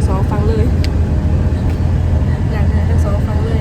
ทั้งสองฝั่งเลย อยากให้ทั้งสองฝั่งเลย